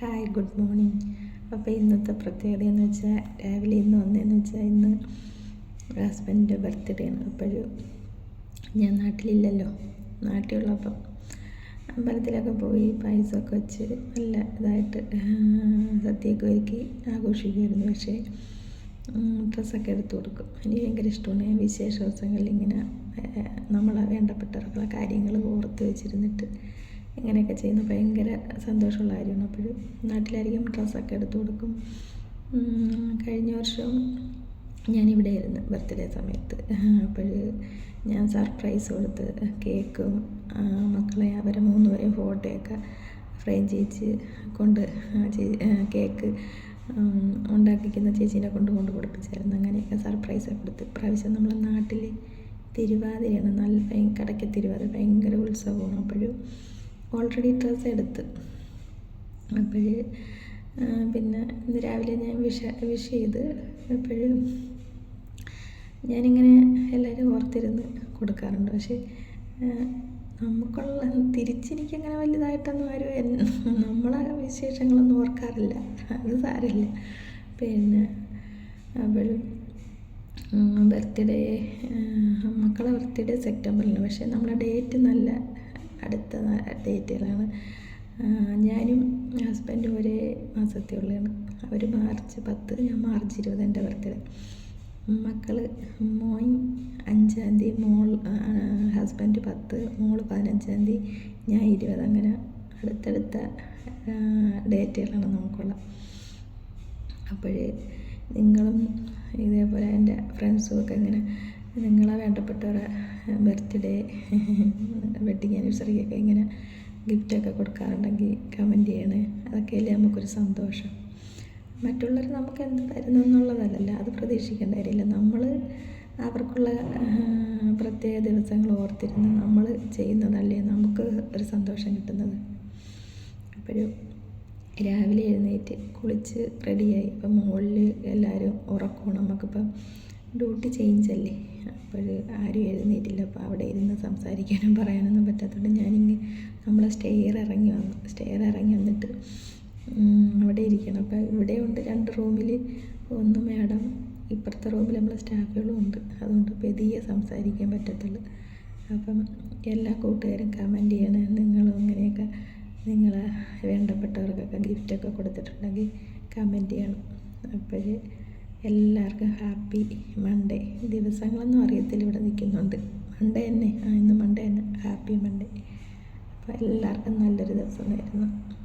Hi good morning അപ്പോൾ ഇന്നത്തെ പ്രത്യേകത എന്ന് വെച്ചാൽ രാവിലെ ഇന്ന് വന്നതെന്ന് വെച്ചാൽ ഇന്ന് ഹസ്ബൻഡിന്റെ ബർത്ത്ഡേ ആണ്. അപ്പോഴും ഞാൻ നാട്ടിലില്ലല്ലോ. നാട്ടിലുള്ളപ്പം അമ്പലത്തിലൊക്കെ പോയി പായസമൊക്കെ വെച്ച് നല്ല ഇതായിട്ട് സദ്യയൊക്കെ ഒരുക്കി ആഘോഷിക്കുമായിരുന്നു പക്ഷേ ഡ്രസ്സൊക്കെ എടുത്തു കൊടുക്കും. എനിക്ക് ഭയങ്കര ഇഷ്ടമാണ്. ഞാൻ വിശേഷ ദിവസങ്ങളിൽ ഇങ്ങനെ നമ്മളെ വേണ്ടപ്പെട്ടവർക്കുള്ള കാര്യങ്ങൾ ഓർത്ത് വെച്ചിരുന്നിട്ട് ഇങ്ങനെയൊക്കെ ചെയ്യുന്നത് ഭയങ്കര സന്തോഷമുള്ള കാര്യമാണ്. അപ്പോഴും നാട്ടിലായിരിക്കും ഡ്രസ്സൊക്കെ എടുത്തു കൊടുക്കും. കഴിഞ്ഞ വർഷം ഞാനിവിടെ ആയിരുന്നു ബർത്ത്ഡേ സമയത്ത്. അപ്പോൾ ഞാൻ സർപ്രൈസ് കൊടുത്ത് കേക്കും മക്കളെ അവരെ മൂന്നുപേരെയും ഫോട്ടോയൊക്കെ ഫ്രെയിം ചെയ്യിച്ച് കൊണ്ട് കേക്ക് ഉണ്ടാക്കിക്കുന്ന ചേച്ചീനെ കൊണ്ട് കൊണ്ട് കൊടുപ്പിച്ചായിരുന്നു. അങ്ങനെയൊക്കെ സർപ്രൈസ് കൊടുത്ത്. ഇപ്രാവശ്യം നമ്മൾ നാട്ടിൽ തിരുവാതിരയാണ്. നല്ല കടയ്ക്ക് തിരുവാതിര ഭയങ്കര ഉത്സവമാണ്. അപ്പോഴും ഓൾറെഡി ഡ്രസ്സ് എടുത്ത്. അപ്പോൾ പിന്നെ ഇന്ന് രാവിലെ ഞാൻ വിഷ വിഷ് ചെയ്ത് അപ്പോഴും ഞാനിങ്ങനെ എല്ലാവരും ഓർത്തിരുന്ന് കൊടുക്കാറുണ്ട്. പക്ഷേ നമുക്കുള്ള തിരിച്ചെനിക്കങ്ങനെ വലുതായിട്ടൊന്നും ആരും നമ്മളെ വിശേഷങ്ങളൊന്നും ഓർക്കാറില്ല. അത് സാരമില്ല. പിന്നെ അപ്പോഴും ബർത്ത്ഡേ മക്കളെ ബർത്ത്ഡേ സെപ്റ്റംബറിൽ പക്ഷേ നമ്മളെ ഡേറ്റ് നല്ല അടുത്ത ഡേറ്റുകളാണ്. ഞാനും ഹസ്ബൻഡും ഒരേ മാസത്തെ ഉള്ളതാണ് അവർ മാർച്ച് പത്ത് ഞാൻ മാർച്ച് ഇരുപത് എന്റെ ബർത്ത്ഡേ മക്കൾ മോൻ അഞ്ചാം തീയതി മോൾ ഹസ്ബൻഡ് പത്ത് മോൾ പതിനഞ്ചാം തീയതി ഞാൻ ഇരുപത്. അങ്ങനെ അടുത്തടുത്ത ഡേറ്റുകളാണ് നമുക്കുള്ള അപ്പോഴേ നിങ്ങളും ഇതേപോലെ എന്റെ ഫ്രണ്ട്സും ഒക്കെ ഇങ്ങനെ നിങ്ങളെ വേണ്ടപ്പെട്ടവരെ ബർത്ത്ഡേ വെഡിങ് ആനിവേഴ്സറിക്കൊക്കെ ഇങ്ങനെ ഗിഫ്റ്റൊക്കെ കൊടുക്കാറുണ്ടെങ്കിൽ കമന്റ് ചെയ്യണേ. അതൊക്കെയല്ലേ നമുക്കൊരു സന്തോഷം. മറ്റുള്ളവർ നമുക്ക് എന്ത് തരുന്നു എന്നുള്ളതല്ല അത് പ്രതീക്ഷിക്കേണ്ട കാര്യമില്ല. നമ്മൾ അവർക്കുള്ള പ്രത്യേക ദിവസങ്ങൾ ഓർത്തിരുന്ന് നമ്മൾ ചെയ്യുന്നതല്ലേ നമുക്ക് ഒരു സന്തോഷം കിട്ടുന്നത്. അപ്പോഴും രാവിലെ എഴുന്നേറ്റ് കുളിച്ച് റെഡിയായി ഇപ്പം മുകളിൽ എല്ലാവരും ഉറക്കണം നമുക്കിപ്പം ഡ്യൂട്ടി ചേഞ്ച് അല്ലേ അപ്പോൾ ആരും എഴുന്നേറ്റില്ല. അപ്പോൾ അവിടെ ഇരുന്ന് സംസാരിക്കാനും പറയാനൊന്നും പറ്റാത്തതുകൊണ്ട് ഞാനിങ്ങ് നമ്മൾ സ്റ്റെയർ ഇറങ്ങി വന്നു സ്റ്റെയർ ഇറങ്ങി വന്നിട്ട് അവിടെ ഇരിക്കണം. അപ്പോൾ ഇവിടെ ഉണ്ട് രണ്ട് റൂമിൽ ഒന്ന് മാഡം ഇപ്പുറത്തെ റൂമിൽ നമ്മളെ സ്റ്റാഫുകളും ഉണ്ട്. അതുകൊണ്ട് പെതിയെ സംസാരിക്കാൻ പറ്റത്തുള്ളൂ. അപ്പം എല്ലാ കൂട്ടുകാരും കമന്റ് ചെയ്യണം. നിങ്ങളും ഇങ്ങനെയൊക്കെ നിങ്ങൾ വേണ്ടപ്പെട്ടവർക്കൊക്കെ ഗിഫ്റ്റൊക്കെ കൊടുത്തിട്ടുണ്ടെങ്കിൽ കമന്റ് ചെയ്യണം. അപ്പോൾ എല്ലാവർക്കും ഹാപ്പി മൺഡേ. ദിവസങ്ങളൊന്നും അറിയത്തില്ല ഇവിടെ നിൽക്കുന്നുണ്ട്. മൺഡേ തന്നെ. ആ ഇന്ന് മൺഡേ തന്നെ. Happy Monday. അപ്പോൾ എല്ലാവർക്കും നല്ലൊരു ദിവസം നേരുന്നു